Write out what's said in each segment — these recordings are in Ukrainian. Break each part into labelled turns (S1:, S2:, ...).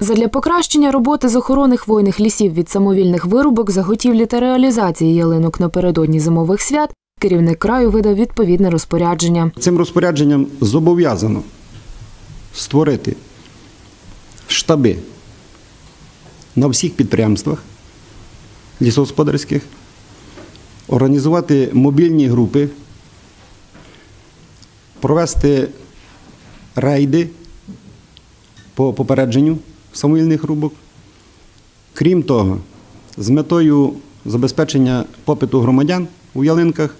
S1: Задля покращення роботи з охорони хвойних лісів від самовільних вирубок, заготівлі та реалізації ялинок напередодні зимових свят керівник краю видав відповідне розпорядження.
S2: Цим розпорядженням зобов'язано створити штаби на всіх підприємствах лісогосподарських, організувати мобільні групи, провести рейди по попередженню самовільних рубок. Крім того, з метою забезпечення попиту громадян у ялинках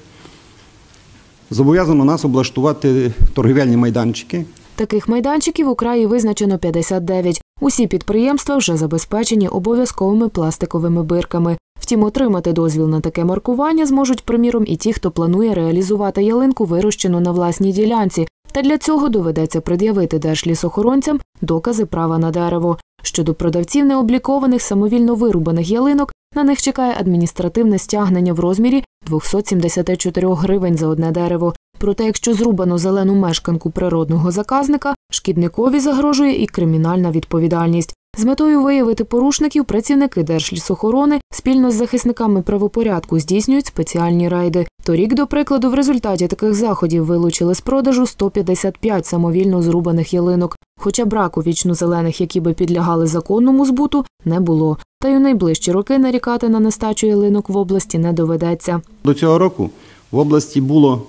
S2: зобов'язано нас облаштувати торгівельні майданчики,
S1: Таких майданчиків у краї визначено 59. Усі підприємства вже забезпечені обов'язковими пластиковими бирками. Втім, отримати дозвіл на таке маркування зможуть, приміром, і ті, хто планує реалізувати ялинку, вирощену на власній ділянці. Та для цього доведеться пред'явити держлісохоронцям докази права на дерево. Щодо продавців необлікованих самовільно вирубаних ялинок, на них чекає адміністративне стягнення в розмірі 274 гривень за одне дерево. Проте, якщо зрубано зелену мешканку природного заказника, шкідникові загрожує і кримінальна відповідальність. З метою виявити порушників працівники Держлісохорони спільно з захисниками правопорядку здійснюють спеціальні рейди. Торік, до прикладу, в результаті таких заходів вилучили з продажу 155 самовільно зрубаних ялинок. Хоча браку вічно-зелених, які би підлягали законному збуту, не було. Та й у найближчі роки нарікати на нестачу ялинок в області не доведеться.
S2: До цього року в області було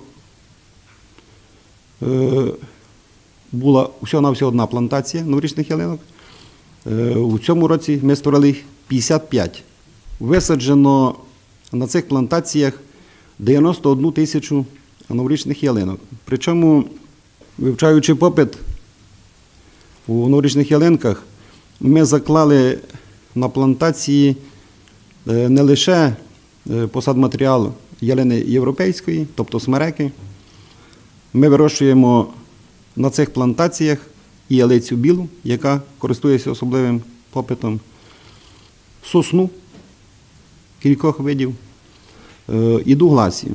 S2: е, була всього-навсього одна плантація новорічних ялинок. Е, у цьому році ми створили 55. Висаджено на цих плантаціях 91 тисячу новорічних ялинок. Причому, вивчаючи попит у новорічних ялинках, ми заклали на плантації е, не лише е, посадматеріал ялини європейської, тобто смереки. Ми вирощуємо на цих плантаціях і ялицю білу, яка користується особливим попитом, сосну кількох видів і дугласію.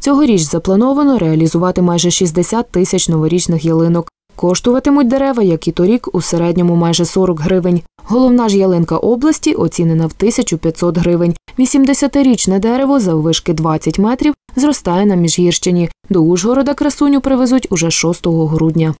S1: Цьогоріч заплановано реалізувати майже 60 тисяч новорічних ялинок. Коштуватимуть дерева, як і торік, у середньому майже 40 гривень. Головна ж ялинка області оцінена в 1500 гривень. 80-річне дерево заввишки 20 метрів зростає на Міжгірщині. До Ужгорода красуню привезуть уже 6 грудня.